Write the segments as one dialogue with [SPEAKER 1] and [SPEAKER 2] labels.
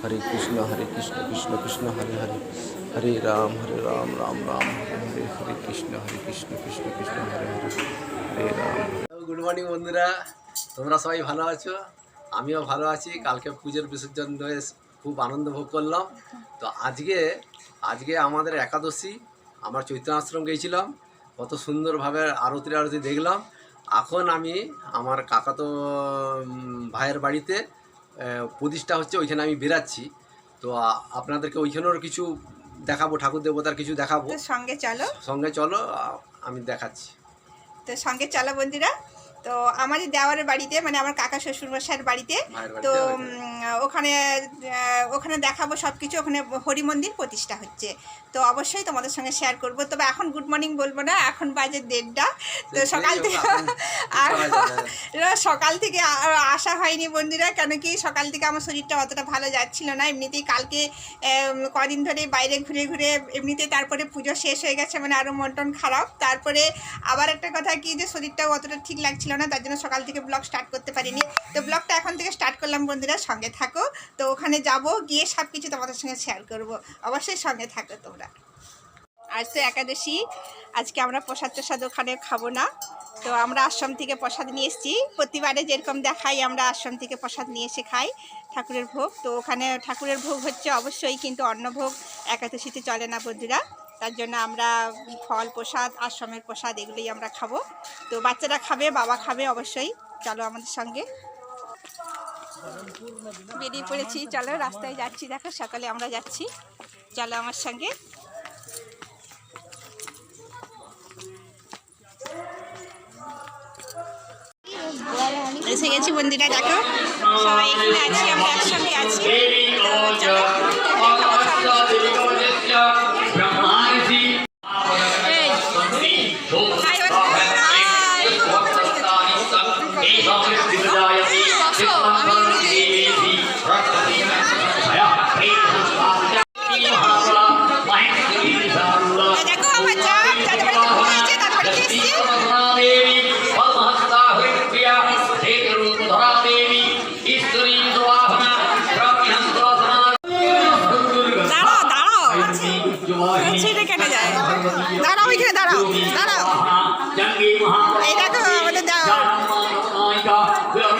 [SPEAKER 1] হরে Krishna Hare Krishna Krishna Krishna Hare Hare Hare Rama Hare Rama Rama Rama Hare Hare Hare Krishna Hare Krishna Krishna Krishna Hare Hare Hare Rama good morning বন্ধুরা তোমরা সবাই ভালো আছো আমিও ভালো আছি কালকে পুজোর বিসর্জন হয়ে খুব আনন্দ ভোগ করলাম তো আজকে আজকে আমাদের একাদশী চৈত্র আশ্রম গিয়েছিলাম কত সুন্দরভাবে আরতি আরতি দেখলাম এখন আমি আমার কাকা তো ভাইয়ের বাড়িতে প্রতিষ্ঠা হচ্ছে ওইখানে আমি বেরাচ্ছি তো আপনাদেরকে ওইখানেও কিছু দেখাবো ঠাকুর দেবতার কিছু দেখাবো সঙ্গে চলো সঙ্গে চলো আমি দেখাচ্ছি
[SPEAKER 2] তো সঙ্গে চলো বন্ধুরা তো আমাদের দেওয়ারের বাড়িতে মানে আমার কাকা শ্বশুরমশার বাড়িতে তো ওখানে ওখানে দেখাবো সব কিছু ওখানে হরি মন্দির প্রতিষ্ঠা হচ্ছে তো অবশ্যই তোমাদের সঙ্গে শেয়ার করব তবে এখন গুড মর্নিং বলবো না এখন বাজে দেড়টা তো সকাল থেকে আর সকাল থেকে আসা হয়নি বন্ধুরা কেন কি সকাল থেকে আমার শরীরটা অতটা ভালো যাচ্ছিল না এমনিতেই কালকে কদিন ধরে বাইরে ঘুরে ঘুরে এমনিতে তারপরে পুজো শেষ হয়ে গেছে মানে আরও মন টন খারাপ তারপরে আবার একটা কথা কি যে শরীরটাও অতটা ঠিক লাগছিল ছিল না তার জন্য সকাল থেকে ব্লগ স্টার্ট করতে পারিনি তো ব্লগটা এখন থেকে স্টার্ট করলাম বন্ধুরা সঙ্গে থাকো তো ওখানে যাব গিয়ে সব কিছু তোমাদের সঙ্গে শেয়ার করব অবশ্যই সঙ্গে থাকো তোমরা আজ তো একাদশী আজকে আমরা প্রসাদ প্রসাদ ওখানে খাবো না তো আমরা আশ্রম থেকে প্রসাদ নিয়ে এসেছি প্রতিবারে যেরকম দেখাই আমরা আশ্রম থেকে প্রসাদ নিয়ে এসে খাই ঠাকুরের ভোগ তো ওখানে ঠাকুরের ভোগ হচ্ছে অবশ্যই কিন্তু অন্নভোগ একাদশীতে চলে না বন্ধুরা তার জন্য আমরা ফল প্রসাদ আশ্রমের প্রসাদ এগুলোই আমরা খাবো তো বাচ্চারা খাবে বাবা খাবে অবশ্যই চলো আমাদের সঙ্গে বেরিয়ে পড়েছি চলো রাস্তায় যাচ্ছি দেখো সকালে আমরা যাচ্ছি চলো আমার সঙ্গে এসে গেছি মন্দিরে দেখো সবাই এখানে আছি আমরা একসঙ্গে আছি চলো মিনিটে কেটে যায় দাঁড়াও এখানে দাঁড়াও দাঁড়াও এই দেখো আমাদের দাঁড়াও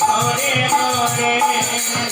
[SPEAKER 2] Hare Hare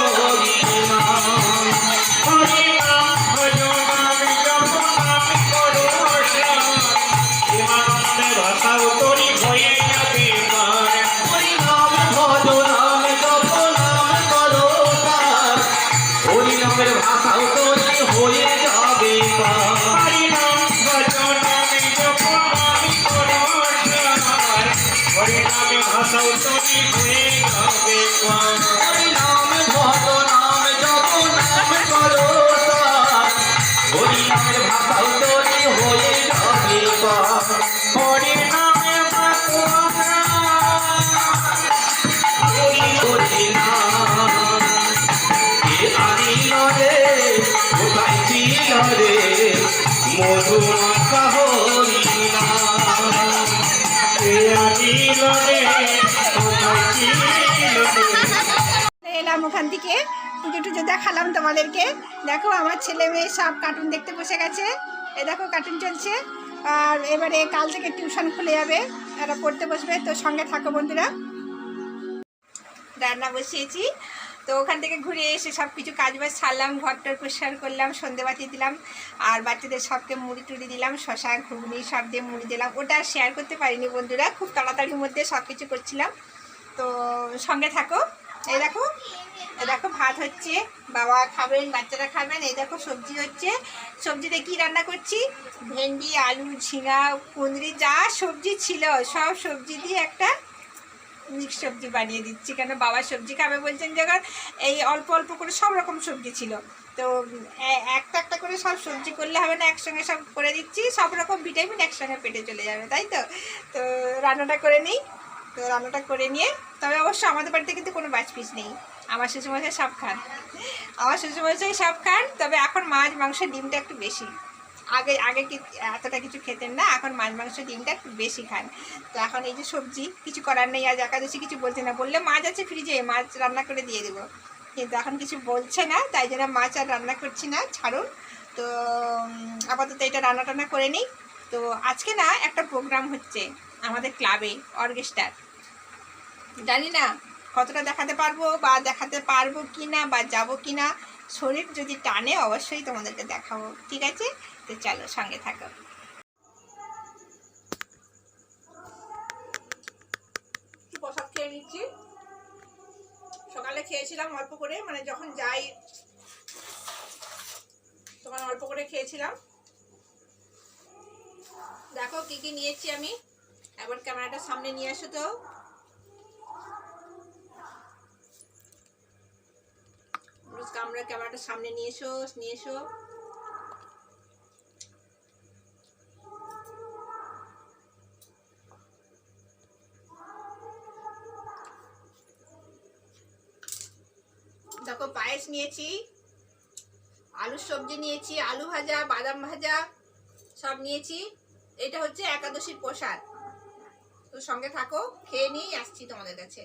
[SPEAKER 2] এলাম ওখান থেকে পুজো টুজো দেখালাম তোমাদেরকে দেখো আমার ছেলে মেয়ে সব কার্টুন দেখতে বসে গেছে এ দেখো কার্টুন চলছে আর এবারে কাল থেকে টিউশন খুলে যাবে এরা পড়তে বসবে তো সঙ্গে থাকো বন্ধুরা রান্না বসিয়েছি তো ওখান থেকে ঘুরে এসে সব কিছু কাজ বাজ সারলাম ঘরটার পরিষ্কার করলাম সন্ধেবাতি দিলাম আর বাচ্চাদের সবকে মুড়ি টুড়ি দিলাম শশা ঘুগনি সব দিয়ে মুড়ি দিলাম ওটা শেয়ার করতে পারিনি বন্ধুরা খুব তাড়াতাড়ির মধ্যে সব কিছু করছিলাম তো সঙ্গে থাকো এই দেখো দেখো ভাত হচ্ছে বাবা খাবেন বাচ্চারা খাবেন এই দেখো সবজি হচ্ছে সবজিতে কি রান্না করছি ভেন্ডি আলু ঝিঙা কুঁদরি যা সবজি ছিল সব সবজি দিয়ে একটা মিক্স সবজি বানিয়ে দিচ্ছি কেন বাবা সবজি খাবে বলছেন যখন এই অল্প অল্প করে সব রকম সবজি ছিল তো একটা একটা করে সব সবজি করলে হবে না একসঙ্গে সব করে দিচ্ছি সব রকম ভিটামিন একসঙ্গে পেটে চলে যাবে তাই তো তো রান্নাটা করে নিই তো রান্নাটা করে নিয়ে তবে অবশ্য আমাদের বাড়িতে কিন্তু কোনো বাছ পিস নেই আমার শ্বশুরমশাই সাপ খান আমার শ্বশুরমশাই সাপ খান তবে এখন মাছ মাংস ডিমটা একটু বেশি আগে আগে কি এতটা কিছু খেতেন না এখন মাছ মাংস ডিমটা একটু বেশি খান তো এখন এই যে সবজি কিছু করার নেই আজ একাদশী কিছু বলছে না বললে মাছ আছে ফ্রিজে মাছ রান্না করে দিয়ে দেবো কিন্তু এখন কিছু বলছে না তাই জন্য মাছ আর রান্না করছি না ছাড়ুন তো আপাতত এটা রান্না টান্না করে নিই তো আজকে না একটা প্রোগ্রাম হচ্ছে আমাদের ক্লাবে অর্কেস্ট্রার জানি না কতটা দেখাতে পারবো বা দেখাতে পারবো কি না বা যাবো কি না শরীর যদি টানে অবশ্যই তোমাদেরকে দেখাবো ঠিক আছে তো চলো সঙ্গে থাকো প্রসাদ খেয়ে নিচ্ছি সকালে খেয়েছিলাম অল্প করে মানে যখন যাই তোমার অল্প করে খেয়েছিলাম দেখো কি কি নিয়েছি আমি একবার ক্যামেরাটা সামনে নিয়ে আসো তো রোজ আমরা ক্যামেরাটা সামনে নিয়ে এসো নিয়ে এসো দেখো পায়েস নিয়েছি আলু সবজি নিয়েছি আলু ভাজা বাদাম ভাজা সব নিয়েছি এটা হচ্ছে একাদশীর প্রসাদ তো সঙ্গে থাকো খেয়ে নিয়েই আসছি তোমাদের কাছে